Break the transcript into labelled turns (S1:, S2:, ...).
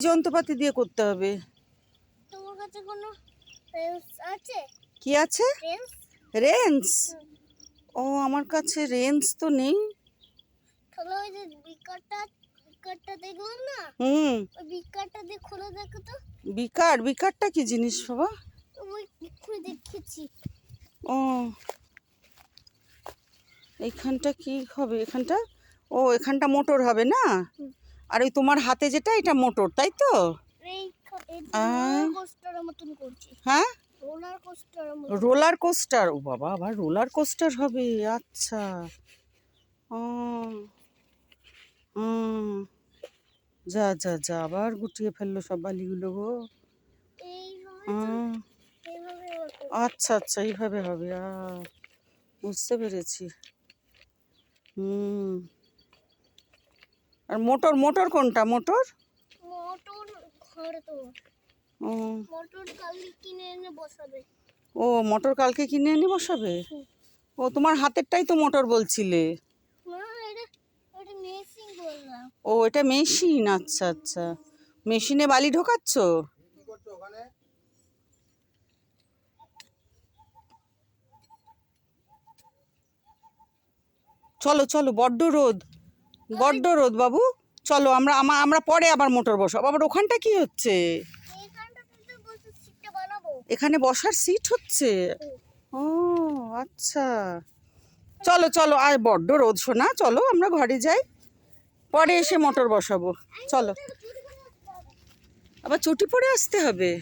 S1: যন্ত্রপাতি দিয়ে করতে হবে।
S2: তোমার কাছে কোনো আছে?
S1: কি আছে? রেঞ্জ ও আমার কাছে রেঞ্জ তো নেই।
S2: তাহলে ওই যে বিকারটা বিকারটা না?
S1: হুম।
S2: ওই বিকারটা দিয়ে খুলে দেখো তো।
S1: বিকার? বিকারটা কি জিনিস বাবা?
S2: ওই এক্ষুনি দেখেছি।
S1: ও। এইখানটা কি হবে? এখানটা? ও এখানটা মোটর হবে না?
S2: হুম।
S1: আর ওই তোমার হাতে যেটা এটা মোটর তাই তো? হ্যাঁ?
S2: রোলার
S1: কোস্টার ও বাবা আবার রোলার কোস্টার হবে আচ্ছা। ও যা যা যা আবার গুটিয়ে ফেলল সব বালিগুলো গো। আচ্ছা আচ্ছা এইভাবে হবে বুঝতে পেরেছি। হুম। আর মোটর মোটর কোনটা? মোটর?
S2: মোটর ঘরে তো।
S1: ও।
S2: মোটর কালি কিনে এনে বসাবে।
S1: ও মোটর কালকে কিনে এনে বসাবে? ও তোমার হাতেরটাই তো মোটর বলছিলে।
S2: না এটা এটা মেশিন বললাম।
S1: ও এটা মেশিন আচ্ছা আচ্ছা। মেশিনে বালি ঢোকাচ্ছ? চলো চলো বড্ড রোদ। বড্ড রোদ বাবু। চলো, আমরা, আমা- আমরা পরে আবার মোটর বসাবো। আবার ওখানটা কি হচ্ছে? এখানে বসার সিট হচ্ছে? ও আচ্ছা। চলো চলো, আর বড্ড রোদ শোনা চলো, আমরা ঘরে যাই। পরে এসে মোটর বসাবো। চলো। আবার চটি পরে আসতে হবে?